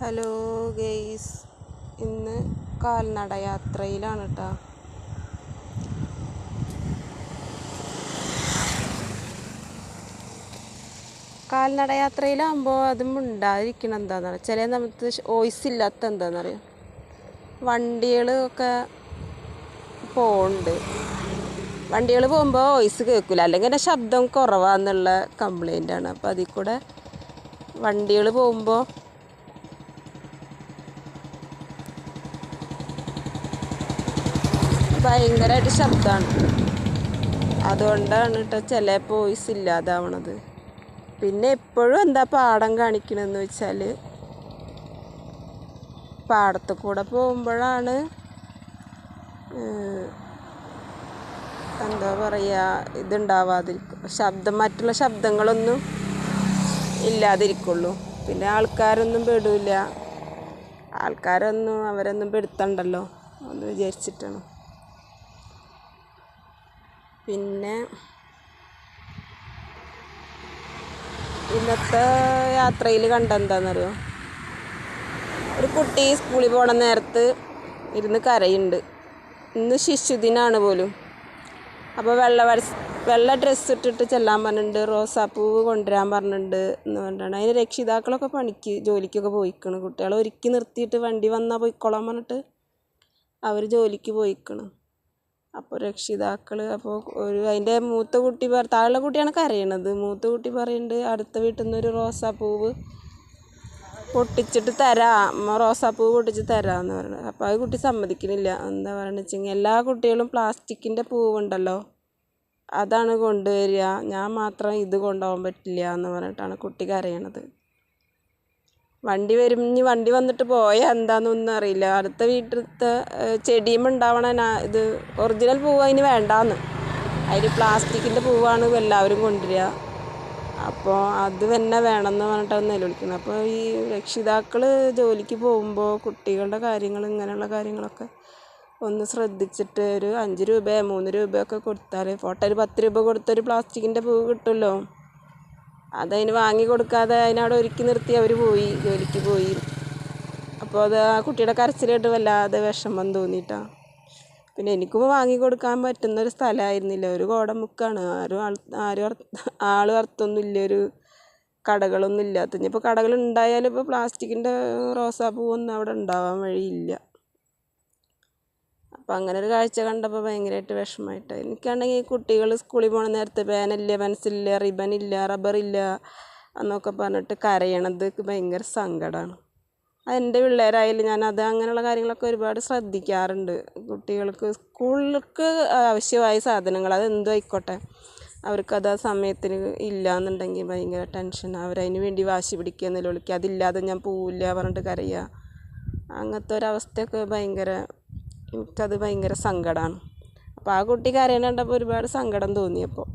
Hello guys ഇന്ന് കാൽനട യാത്രയിലാണ് കേട്ടോ കാൽനട യാത്രയിലാകുമ്പോൾ അത് മിണ്ടാതിരിക്കണം എന്താണെന്ന് പറയുക ചില നമുക്ക് വോയിസ് ഇല്ലാത്ത എന്താണെന്ന് അറിയാം വണ്ടികളൊക്കെ പോകുന്നുണ്ട് വണ്ടികൾ പോകുമ്പോൾ വോയിസ് കേൾക്കില്ല അല്ലെങ്കിൽ എന്റെ ശബ്ദം കുറവാന്നുള്ള കംപ്ലൈന്റ് ആണ്. അപ്പോൾ അതിൽ കൂടെ വണ്ടികൾ പോകുമ്പോൾ ഭയങ്കരമായിട്ട് ശബ്ദമാണ് അതുകൊണ്ടാണ് കേട്ടോ ചില വോയിസ് ഇല്ലാതാവണത്. പിന്നെ എപ്പോഴും എന്താ പാടം കാണിക്കണമെന്ന് വെച്ചാൽ പാടത്ത് കൂടെ പോകുമ്പോഴാണ് എന്താ പറയുക ഇതുണ്ടാവാതിരിക്കും ശബ്ദം മറ്റുള്ള ശബ്ദങ്ങളൊന്നും ഇല്ലാതിരിക്കുള്ളൂ. പിന്നെ ആൾക്കാരൊന്നും പെടില്ല ആൾക്കാരൊന്നും അവരൊന്നും പെടുത്തണ്ടല്ലോ എന്ന് വിചാരിച്ചിട്ടാണ്. പിന്നെ ഇന്നത്തെ യാത്രയിൽ കണ്ടെന്താണെന്നറിയോ ഒരു കുട്ടി സ്കൂളിൽ പോണ നേരത്ത് ഇരുന്ന് കരയുണ്ട് ഇന്ന് ശിശുദിനാണ് പോലും. അപ്പോൾ വെള്ള വെള്ള ഡ്രസ്സ് ഇട്ടിട്ട് ചെല്ലാൻ പറഞ്ഞിട്ടുണ്ട് റോസാപ്പൂവ് കൊണ്ടുവരാൻ പറഞ്ഞിട്ടുണ്ട് എന്ന് പറഞ്ഞിട്ടാണ്. അതിന് രക്ഷിതാക്കളൊക്കെ പണിക്ക് ജോലിക്കൊക്കെ പോയിക്കണം. കുട്ടികളെ ഒരുക്കി നിർത്തിയിട്ട് വണ്ടി വന്നാൽ പോയിക്കോളാൻ പറഞ്ഞിട്ട് അവർ ജോലിക്ക് പോയിക്കണം. അപ്പോൾ രക്ഷിതാക്കൾ അപ്പോൾ ഒരു അതിന്റെ മൂത്ത കുട്ടി താഴെ കുട്ടിയാണ് കരയണത്. മൂത്ത കുട്ടി പറയുന്നുണ്ട് അടുത്ത വീട്ടിൽ നിന്നൊരു റോസാപ്പൂവ് പൊട്ടിച്ചിട്ട് തരാം റോസാപ്പൂവ് പൊട്ടിച്ച് തരാമെന്ന് പറയുന്നത് അപ്പോൾ അത് കുട്ടി സമ്മതിക്കുന്നില്ല എന്താ പറയുന്നത് വെച്ചെങ്കിൽ എല്ലാ കുട്ടികളും പ്ലാസ്റ്റിക്കിന്റെ പൂവുണ്ടല്ലോ അതാണ് കൊണ്ടുവരിക. ഞാൻ മാത്രം ഇത് കൊണ്ടുപോകാൻ പറ്റില്ല എന്ന് പറഞ്ഞിട്ടാണ് കുട്ടി കരയണത്. വണ്ടി വരും ഇനി വണ്ടി വന്നിട്ട് പോയാൽ എന്താണെന്നൊന്നും അറിയില്ല. അടുത്ത വീട്ടിലത്തെ ചെടിയും ഉണ്ടാവണ ഇത് ഒറിജിനൽ പൂവ് അതിന് വേണ്ടാന്ന്. അതിൽ പ്ലാസ്റ്റിക്കിന്റെ പൂവാണ് എല്ലാവരും കൊണ്ടുവരിക. അപ്പോൾ അത് തന്നെ വേണമെന്ന് പറഞ്ഞിട്ടാണ് നിലവിളിക്കുന്നത് അപ്പോൾ ഈ രക്ഷിതാക്കൾ ജോലിക്ക് പോകുമ്പോൾ കുട്ടികളുടെ കാര്യങ്ങൾ ഇങ്ങനെയുള്ള കാര്യങ്ങളൊക്കെ ഒന്ന് ശ്രദ്ധിച്ചിട്ട് ഒരു അഞ്ച് രൂപയോ മൂന്ന് രൂപയൊക്കെ കൊടുത്താൽ ഫോട്ടോ ഒരു പത്ത് രൂപ കൊടുത്തൊരു പ്ലാസ്റ്റിക്കിന്റെ പൂവ് കിട്ടുമല്ലോ? അതതിന് വാങ്ങി കൊടുക്കാതെ അതിനവിടെ ഒരുക്കി നിർത്തി അവർ പോയി ജോലിക്ക് പോയി. അപ്പോൾ അത് ആ കുട്ടിയുടെ കരച്ചിൽ വല്ലാതെ വിഷമം തോന്നിയിട്ടാണ് പിന്നെ എനിക്കും വാങ്ങി കൊടുക്കാൻ പറ്റുന്ന ഒരു സ്ഥലമായിരുന്നില്ല ഒരു കോടമുക്കാണ്. ആരും ആൾ ആരും ആൾ അർത്ഥമൊന്നുമില്ല ഒരു കടകളൊന്നും ഇല്ലാത്ത. ഇനിയിപ്പോൾ കടകളുണ്ടായാലും ഇപ്പോൾ പ്ലാസ്റ്റിക്കിന്റെ റോസാപ്പൂവൊന്നും അവിടെ ഉണ്ടാവാൻ വഴിയില്ല. അപ്പം അങ്ങനെ ഒരു കാഴ്ച കണ്ടപ്പോൾ ഭയങ്കരമായിട്ട് വിഷമമായിട്ട് എനിക്കാണെങ്കിൽ കുട്ടികൾ സ്കൂളിൽ പോകണ നേരത്തെ പേനില്ല പെൻസിലില്ല റിബനില്ല റബ്ബറില്ല എന്നൊക്കെ പറഞ്ഞിട്ട് കരയണത് ഭയങ്കര സങ്കടമാണ് അതെന്റെ പിള്ളേരായാലും ഞാൻ അത് അങ്ങനെയുള്ള കാര്യങ്ങളൊക്കെ ഒരുപാട് ശ്രദ്ധിക്കാറുണ്ട്. കുട്ടികൾക്ക് സ്കൂളിലേക്ക് ആവശ്യമായ സാധനങ്ങൾ അതെന്തും ആയിക്കോട്ടെ. അവർക്കത് ആ സമയത്തിന് ഇല്ല എന്നുണ്ടെങ്കിൽ ഭയങ്കര ടെൻഷൻ അവരതിന് വേണ്ടി വാശി പിടിക്കുക നിലവിളിക്കുക അതില്ലാതെ ഞാൻ പോവില്ല പറഞ്ഞിട്ട് കരയുക. അങ്ങനത്തെ ഒരവസ്ഥയൊക്കെ ഭയങ്കര എനിക്കത് ഭയങ്കര സങ്കടമാണ് അപ്പോൾ ആ കുട്ടി കരയണ കണ്ടപ്പോൾ ഒരുപാട് സങ്കടം തോന്നിയപ്പോൾ